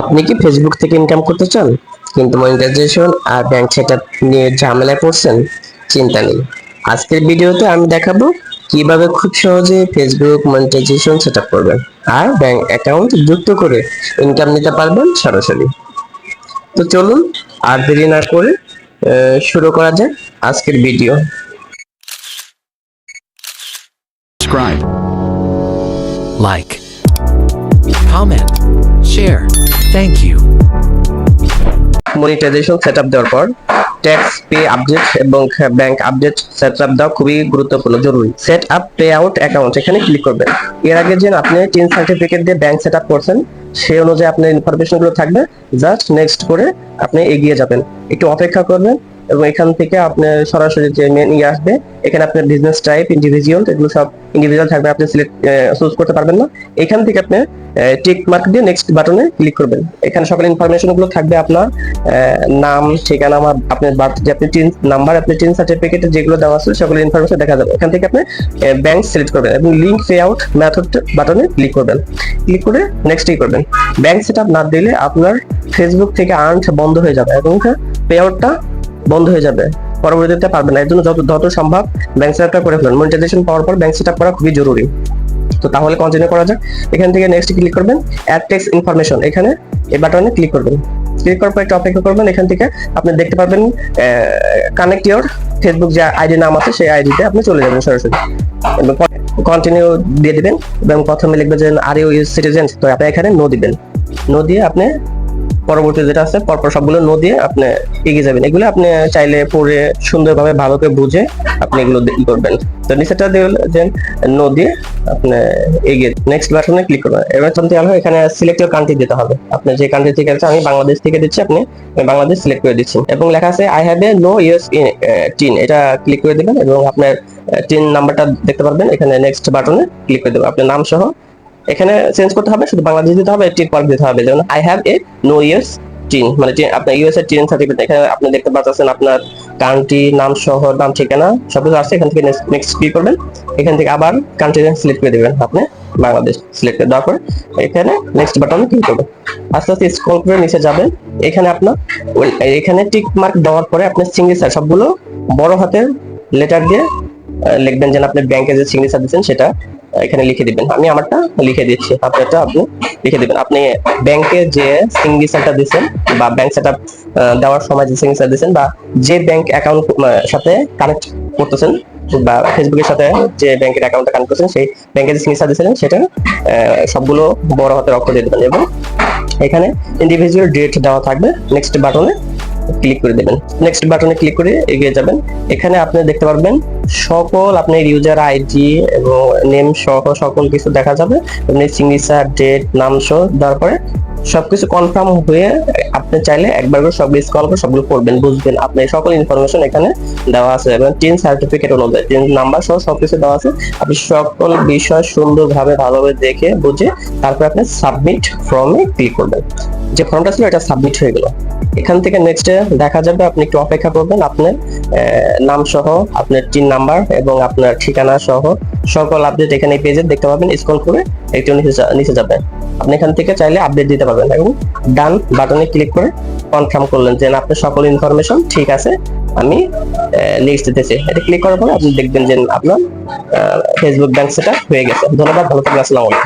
আপনি কি ফেসবুক থেকে ইনকাম করতে চান? কিন্তু মনিটাইজেশন আর ব্যাংক সেটআপ নিয়ে ঝামেলায় পড়ছেন চিন্তা নেই। আজকের ভিডিওতে আমি দেখাবো কীভাবে খুব সহজে ফেসবুক মনিটাইজেশন সেটআপ করবেন আর ব্যাংক অ্যাকাউন্ট যুক্ত করে ইনকাম নিতে পারবেন সরাসরি। তো চলুন আর দেরি না করে শুরু করা যাক আজকের video. Subscribe, like, comment, share. Thank you. Monetization setup দেওয়ার পর ট্যাক্স পে আপডেট এবং ব্যাংক আপডেট সেট আপ দেওয়া খুবই গুরুত্বপূর্ণ, জরুরি। Set up pay out account এখানে ক্লিক করবেন। এর আগে যে আপনি টিন সার্টিফিকেট দিয়ে ব্যাংক সেটআপ করছেন, সেই অনুযায়ী আপনার ইনফরমেশনগুলো থাকবে। জাস্ট নেক্সট করে আপনি এগিয়ে যাবেন। একটু অপেক্ষা করবেন। এবং এখান থেকে আপনি সরাসরি যে মেন ইয়ে আসবে, এখানে আপনার বিজনেস টাইপ ইন্ডিভিজুয়াল এগুলো সব ইন্ডিভিজুয়াল থাকবে, আপনি সিলেক্ট চুজ করতে পারবেন না। এখান থেকে আপনি টিক মার্ক দিয়ে নেক্সট বাটনে ক্লিক করবেন। এখানে সকল ইনফরমেশনগুলো থাকবে আপনার নাম, ঠিকানা আমার আপনার বার্থ যে আপনি টিন নাম্বার আপনি টিন সার্টিফিকেটে যেগুলো দেওয়া আছে, সকল ইনফরমেশন দেখা যাবে। এখান থেকে আপনি ব্যাংক সিলেক্ট করবেন এবং লিঙ্ক পে আউট মেথড বাটনে ক্লিক করবেন। ক্লিক করে নেক্সটই করবেন। ব্যাংক সেটআপ না দিলে আপনার ফেসবুক থেকে আর্ন বন্ধ হয়ে যাবে এবং পে আউটটা বন্ধ হয়ে যাবে। পরবর্তীতে পারবেন না। এর জন্য যত যত সম্ভব ব্যাংক সেটআপটা করে ফেলুন। মনিটাইজেশন পাওয়ার পর ব্যাংক সেটআপ করা খুবই জরুরি। তো তাহলে কন্টিনিউ করা যাক। এখান থেকে নেক্সট ক্লিক করবেন অ্যাড টেক্সট ইনফরমেশন এখানে এই বাটনে ক্লিক করবেন। ক্লিক করার পর একটু অপেক্ষা করবেন। এখান থেকে আপনি দেখতে পারবেন কানেক্ট ইওর ফেসবুক যে আইডি নাম আছে, সেই আইডিতে আপনি চলে যাবেন সরাসরি। কন্টিনিউ দিয়ে দিবেন এবং প্রথমে লিখবেন যে আর ইউ সিটিজেন তো আপনি এখানে নো দিবেন। নো দিয়ে আপনি পরবর্তী যেটা আছে, পরপর সবগুলো নো দিয়ে আপনি এগিয়ে যাবেন। এগুলো আপনি চাইলে পড়ে সুন্দরভাবে ভালো করে বুঝে আপনি এগুলো করবেন। তো নিচেটা দেন নো দিয়ে আপনি এগিয়ে নেক্সট বাটনে ক্লিক করবেন। এবার জানতে হবে এখানে সিলেক্ট ইউর কান্ট্রি দিতে হবে। আপনি যে কান্ট্রি থেকে আছে আমি বাংলাদেশ থেকে দিচ্ছি আপনি বাংলাদেশ সিলেক্ট করে দিচ্ছি। এবং লেখা আছে I have a no US TIN এটা ক্লিক করে দিবেন এবং আপনার টিন নাম্বারটা দেখতে পারবেন। এখানে নেক্সট বাটনে ক্লিক করে দেবেন। আপনার নাম সহ এখানে চেঞ্জ করতে হবে, শুধু বাংলাদেশ দিতে হবে টিক মার্ক দিতে হবে, যেমন I have a no years TIN মানে আপনার ইউএস এর টিন সার্টিফিকেট এখানে আপনি দেখতে পাচ্ছেন আপনার কান্ট্রি নাম, শহর, নাম, ঠিকানা, সবকিছু আছে, এখান থেকে নেক্সট ক্লিক করবেন? এখান থেকে আবার কান্ট্রি সিলেক্ট করে দিবেন, আপনি বাংলাদেশ সিলেক্ট করে দেওয়ার পর এখানে নেক্সট বাটনে ক্লিক করবেন। আস্তে আস্তে স্ক্রল করে নিচে যাবেন, এখানে আপনার এখানে টিক মার্ক দেওয়ার পরে আপনি সিগনেচার সবগুলো বড় হাতের লেটার দিয়ে লিখবেন যেন আপনি ব্যাংকে যে সিগনেচার দিচ্ছেন, সেটা এখানে লিখে দিবেন। আমি আমারটা লিখে দিচ্ছি। আপনারটা আপনি লিখে দিবেন। আপনি ব্যাংকে যে সিগনেচারটা দিচ্ছেন বা ব্যাংক সেটআপ দেওয়ার সময় যে সিগনেচার দিচ্ছেন বা যে ব্যাংক অ্যাকাউন্ট সাথে কানেক্ট করতেছেন বা ফেসবুকের সাথে যে ব্যাংকের অ্যাকাউন্টে কানেক্ট করছেন সেই ব্যাংকের যে সিগনেচার দিচ্ছেন সেটা সবগুলো বড় হাতের অক্ষর দিয়ে দেবেন এবং এখানে ইন্ডিভিজুয়াল ডেট দেওয়া থাকবে। নেক্সট বাটনে ক্লিক করে দেবেন। নেক্সট বাটনে ক্লিক করে এগিয়ে যাবেন। এখানে আপনি দেখতে পারবেন সকল আপনার ইউজার আইডি এবং নেম সহ সকল কিছু দেখা যাবে। আপনি সিগনেচার ডেট নাম সহ দেওয়ার পরে সবকিছু কনফার্ম হয়ে আপনি চাইলে একবার করে সবগুলো স্কল করে সবগুলো পড়বেন বুঝবেন। আপনার সকল ইনফরমেশন এখানে দেওয়া আছে এবং টিন সার্টিফিকেট অনুযায়ী টিন নাম্বার সহ সবকিছু দেওয়া আছে। আপনি সকল বিষয় সুন্দরভাবে, ভালোভাবে দেখে, বুঝে তারপর আপনি সাবমিট ফর্মে ক্লিক করবেন। যে ফর্মটা ছিল, এটা সাবমিট হয়ে গেল। এখান থেকে নেক্সটে দেখা যাবে, আপনি একটু অপেক্ষা করবেন আপনার নাম সহ আপনার টিন নাম্বার এবং আপনার ঠিকানা সহ সকল আপডেট এখানে পেজে দেখতে পাবেন স্ক্রল করে একটু নিচে যাবেন আপনি এখান থেকে চাইলে আপডেট দিতে পারবেন। এবং ডান বাটনে ক্লিক করে কনফার্ম করলেন যে আপনার সকল ইনফরমেশন ঠিক আছে, আমি নেক্সট দিতেছি। এটা ক্লিক করার পরে আপনি দেখবেন যে আপনার ফেসবুক ব্যাংক সেটা হয়ে গেছে। ধন্যবাদ, ভালো থাকবেন, আসসালামু আলাইকুম।